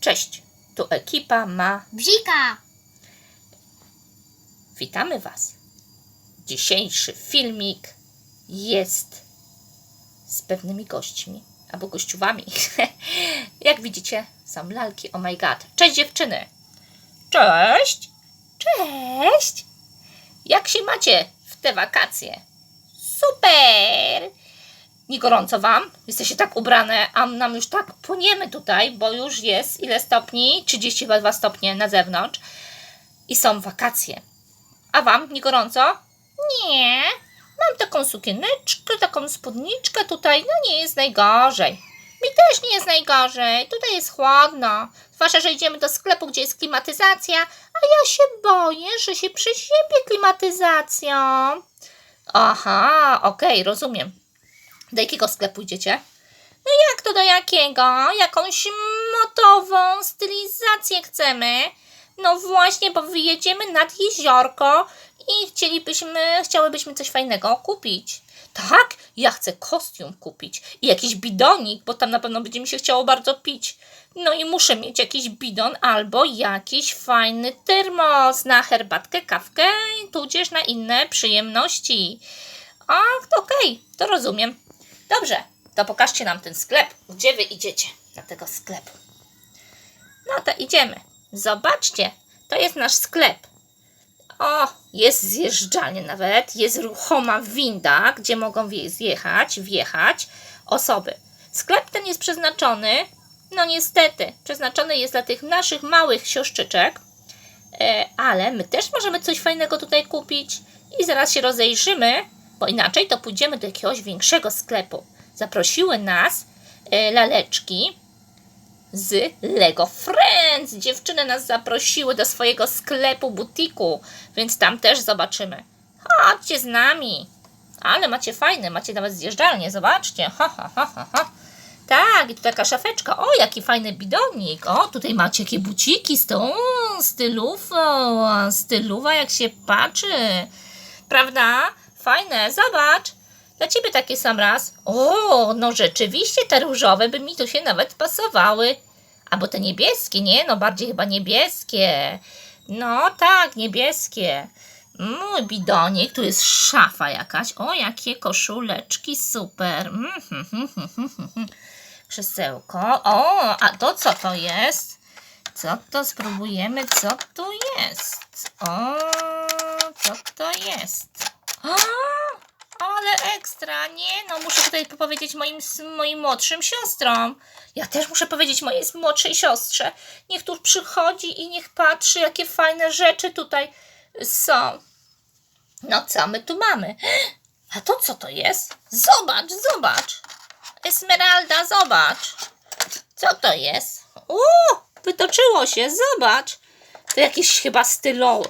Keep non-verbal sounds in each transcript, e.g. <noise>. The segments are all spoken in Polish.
Cześć, tu ekipa ma. Bzika! Witamy Was. Dzisiejszy filmik jest z pewnymi gośćmi albo gościuwami. <laughs> Jak widzicie, są lalki. Oh my god. Cześć dziewczyny. Cześć. Cześć. Jak się macie w te wakacje? Super. Nie gorąco Wam? Jesteście tak ubrane, a nam już tak płoniemy tutaj, bo już jest ile stopni? 32 stopnie na zewnątrz. I są wakacje. A Wam nie gorąco? Nie. Mam taką sukieneczkę, taką spódniczkę tutaj. No nie jest najgorzej. Mi też nie jest najgorzej. Tutaj jest chłodno. Zwłaszcza, że idziemy do sklepu, gdzie jest klimatyzacja, a ja się boję, że się przeziębię klimatyzacją. Aha, okej, rozumiem. Do jakiego sklepu idziecie? No jak to do jakiego? Jakąś modową stylizację chcemy. No właśnie, bo wyjedziemy nad jeziorko i chcielibyśmy, chciałybyśmy coś fajnego kupić. Tak, ja chcę kostium kupić i jakiś bidonik, bo tam na pewno będzie mi się chciało bardzo pić. No i muszę mieć jakiś bidon albo jakiś fajny termos na herbatkę, kawkę, tudzież na inne przyjemności. A, okej, to rozumiem. Dobrze, to pokażcie nam ten sklep. Gdzie wy idziecie do tego sklepu? No to idziemy. Zobaczcie, to jest nasz sklep. O, jest zjeżdżalnia nawet, jest ruchoma winda, gdzie mogą zjechać, wjechać osoby. Sklep ten jest przeznaczony, no niestety, przeznaczony jest dla tych naszych małych siostrzyczek, e, ale my też możemy coś fajnego tutaj kupić i zaraz się rozejrzymy, bo inaczej to pójdziemy do jakiegoś większego sklepu. Zaprosiły nas e, laleczki, z Lego Friends. Dziewczyny nas zaprosiły do swojego sklepu, butiku, więc tam też zobaczymy. Chodźcie z nami. Ale macie fajne, macie nawet zjeżdżalnię, zobaczcie. Ha, ha, ha, ha, ha. Tak, i tu taka szafeczka. O, jaki fajny bidonik. O, tutaj macie jakie buciki z tą stylówą. Styluwa, jak się patrzy. Prawda? Fajne, zobacz. Dla ciebie taki sam raz. O, no rzeczywiście te różowe by mi tu się nawet pasowały. Albo te niebieskie, nie? No bardziej chyba niebieskie. No tak, niebieskie. Mój bidonik, tu jest szafa jakaś. O, jakie koszuleczki, super. <laughs> Krzesełko. O, a to co to jest? Co to spróbujemy, co tu jest? O, co to jest? O, ale ekstra, nie? No muszę tutaj powiedzieć moim, moim młodszym siostrom. Ja też muszę powiedzieć mojej młodszej siostrze. Niech tu przychodzi i niech patrzy, jakie fajne rzeczy tutaj są. No co my tu mamy? A to co to jest? Zobacz, zobacz. Esmeralda, zobacz. Co to jest? Uuu, wytoczyło się, zobacz. To jakiś chyba stylo,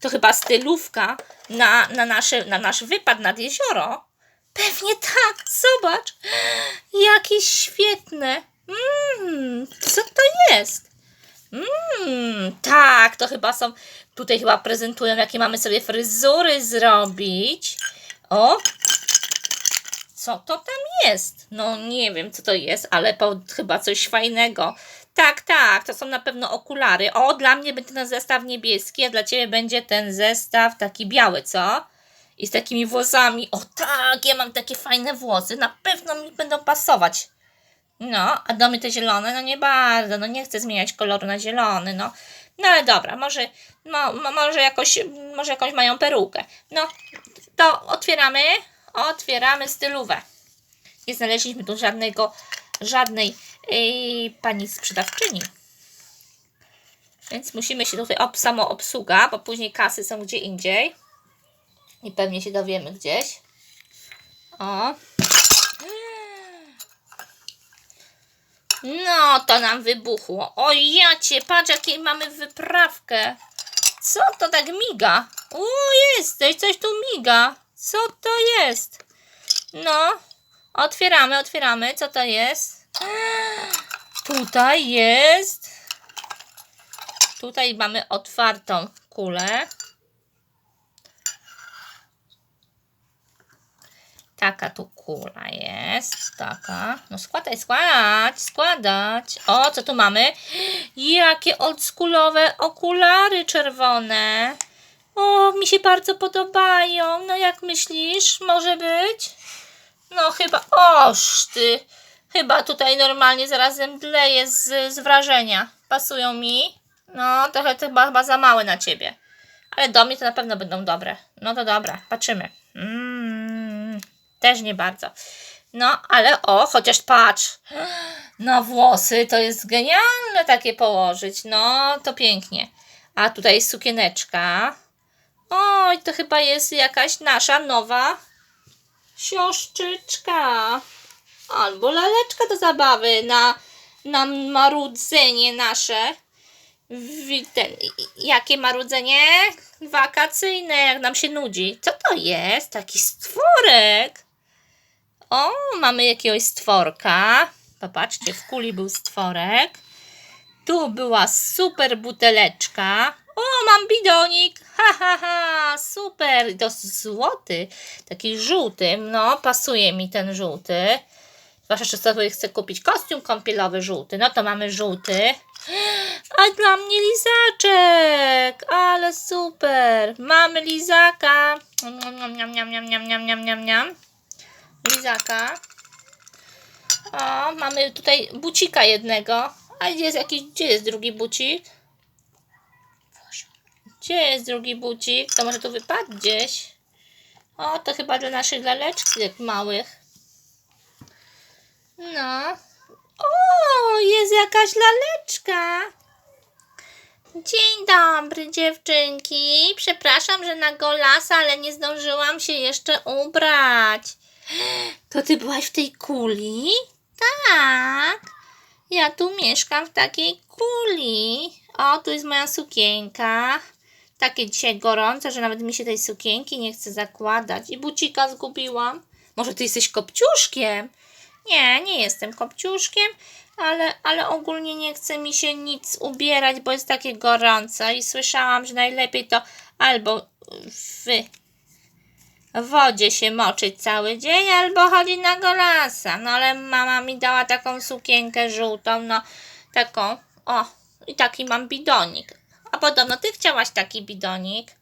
to chyba stylówka na, na, nasze, na nasz wypad nad jezioro. Pewnie tak, zobacz. Jakie świetne. Mmm, co to jest? Mmm, tak, to chyba są, tutaj chyba prezentują, jakie mamy sobie fryzury zrobić. O, co to tam jest? No nie wiem, co to jest, ale po, chyba coś fajnego. Tak, tak, to są na pewno okulary. O, dla mnie będzie ten zestaw niebieski, a dla Ciebie będzie ten zestaw taki biały, co? I z takimi włosami. O tak, ja mam takie fajne włosy, na pewno mi będą pasować. No, a domy te zielone, no nie bardzo, no nie chcę zmieniać koloru na zielony, no. No ale dobra, może, mo, mo, może, jakoś, może jakąś mają perukę. No, to otwieramy, otwieramy stylówę. Nie znaleźliśmy tu żadnego, żadnej yy, pani sprzedawczyni. Więc musimy się tutaj ob, samo obsługa, bo później kasy są gdzie indziej. I pewnie się dowiemy gdzieś. O. No, to nam wybuchło. O jacie, patrz jakie mamy wyprawkę. Co to tak miga? O, jesteś, coś tu miga. Co to jest? No, otwieramy, otwieramy. Co to jest? Tutaj jest. Tutaj mamy otwartą kulę. Taka tu kula jest. Taka. No składaj, składać, składać. O, co tu mamy? Jakie oldschoolowe okulary czerwone. O, mi się bardzo podobają. No jak myślisz? Może być? No chyba, oż ty. Chyba tutaj normalnie zaraz zemdleję z, z wrażenia. Pasują mi. No, trochę to chyba, chyba za małe na ciebie. Ale do mnie to na pewno będą dobre. No to dobra, patrzymy. Mm, też nie bardzo. No, ale o, chociaż patrz. No, włosy to jest genialne takie położyć. No, to pięknie. A tutaj jest sukieneczka. Oj, to chyba jest jakaś nasza nowa siostrzyczka. Albo laleczka do zabawy na, na marudzenie nasze. Ten, jakie marudzenie? Wakacyjne, jak nam się nudzi. Co to jest? Taki stworek. O, mamy jakiegoś stworka. Popatrzcie, w kuli był stworek. Tu była super buteleczka. O, mam bidonik. Ha, ha, ha, super. To złoty, taki żółty. No, pasuje mi ten żółty. Zwłaszcza, że sobie chcę kupić kostium kąpielowy żółty. No to mamy żółty. <gasps> A dla mnie lizaczek! Ale super! Mamy lizaka! Niam, niam, niam, niam, niam, niam, niam, niam. Lizaka. O, mamy tutaj bucika jednego. A gdzie jest jakiś, gdzie jest drugi bucik? Gdzie jest drugi bucik? To może tu wypadł gdzieś. O, to chyba dla naszych laleczek małych. No. O, jest jakaś laleczka. Dzień dobry, dziewczynki. Przepraszam, że na golasa, ale nie zdążyłam się jeszcze ubrać. To ty byłaś w tej kuli? Tak. Ja tu mieszkam w takiej kuli. O, tu jest moja sukienka. Takie dzisiaj gorące, że nawet mi się tej sukienki nie chce zakładać. I bucika zgubiłam. Może ty jesteś kopciuszkiem? Nie, nie jestem kopciuszkiem, ale, ale ogólnie nie chce mi się nic ubierać, bo jest takie gorąco i słyszałam, że najlepiej to albo w wodzie się moczyć cały dzień, albo chodzić na golasa. No ale mama mi dała taką sukienkę żółtą, no taką, o, i taki mam bidonik. A podobno ty chciałaś taki bidonik.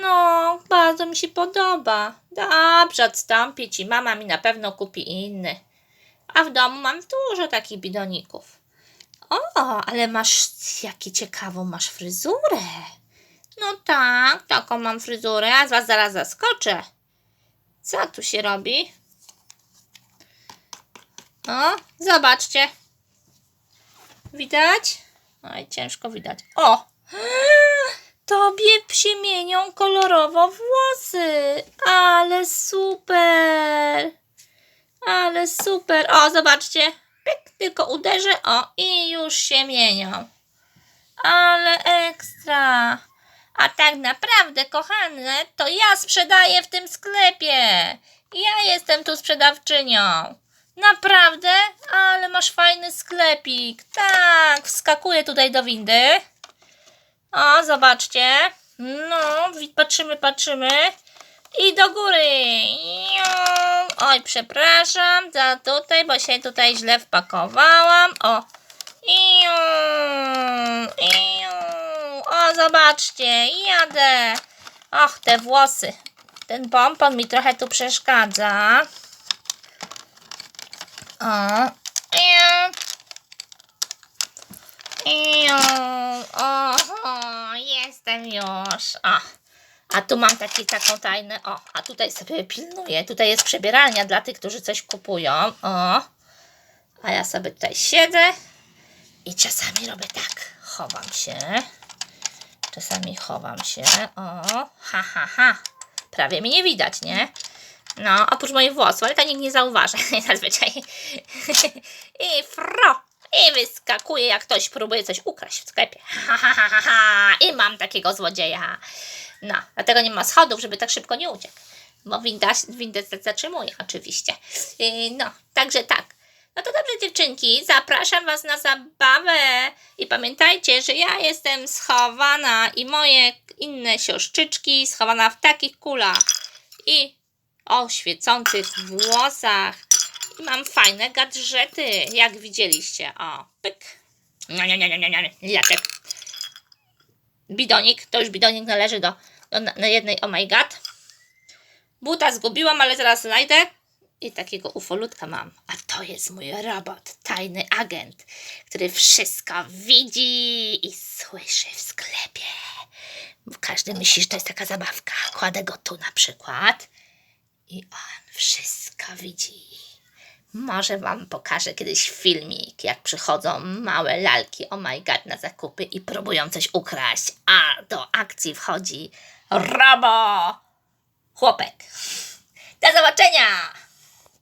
No, bardzo mi się podoba. Dobrze, odstąpię ci. Mama mi na pewno kupi inny. A w domu mam dużo takich bidoników. O, ale masz jakie ciekawą masz fryzurę. No tak, taką mam fryzurę, a z was zaraz zaskoczę. Co tu się robi? O, zobaczcie. Widać? Oj, ciężko widać. O! Tobie się mienią kolorowo włosy. Ale super! Ale super. O, zobaczcie. Pyk, tylko uderzę. O, i już się mienią. Ale ekstra. A tak naprawdę, kochane, to ja sprzedaję w tym sklepie. Ja jestem tu sprzedawczynią. Naprawdę? Ale masz fajny sklepik. Tak, wskakuję tutaj do windy. O, zobaczcie. No, patrzymy, patrzymy. I do góry. Oj, przepraszam za tutaj, bo się tutaj źle wpakowałam. O. O, zobaczcie, jadę. Och, te włosy. Ten pompon mi trochę tu przeszkadza. O. Iu. Oho, jestem już. O. A tu mam taki, taką tajnę. O, a tutaj sobie pilnuję. Tutaj jest przebieralnia dla tych, którzy coś kupują. O. A ja sobie tutaj siedzę i czasami robię tak. Chowam się. Czasami chowam się. O, ha, ha, ha. Prawie mnie nie widać, nie? No, oprócz moich włosów, ale to nikt nie zauważy <laughs> zazwyczaj. I fro! I wyskakuje, jak ktoś próbuje coś ukraść w sklepie. Ha, ha, ha, ha, ha. I mam takiego złodzieja. No, dlatego nie ma schodów, żeby tak szybko nie uciekł. Bo winda, windę zatrzymuje, oczywiście. Yy, no, także tak. No to dobrze, dziewczynki, zapraszam Was na zabawę. I pamiętajcie, że ja jestem schowana i moje inne siostrzyczki schowana w takich kulach. I o świecących włosach. I mam fajne gadżety, jak widzieliście. O, pyk. Lizaczek. Bidonik, to już bidonik należy do na, na jednej, oh my god. Buta zgubiłam, ale zaraz znajdę. I takiego ufolutka mam. A to jest mój robot, tajny agent, który wszystko widzi i słyszy w sklepie. Każdy myśli, że to jest taka zabawka. Kładę go tu na przykład i on wszystko widzi. Może wam pokażę kiedyś filmik, jak przychodzą małe lalki, oh my god, na zakupy i próbują coś ukraść, a do akcji wchodzi Robo Chłopek. Do zobaczenia!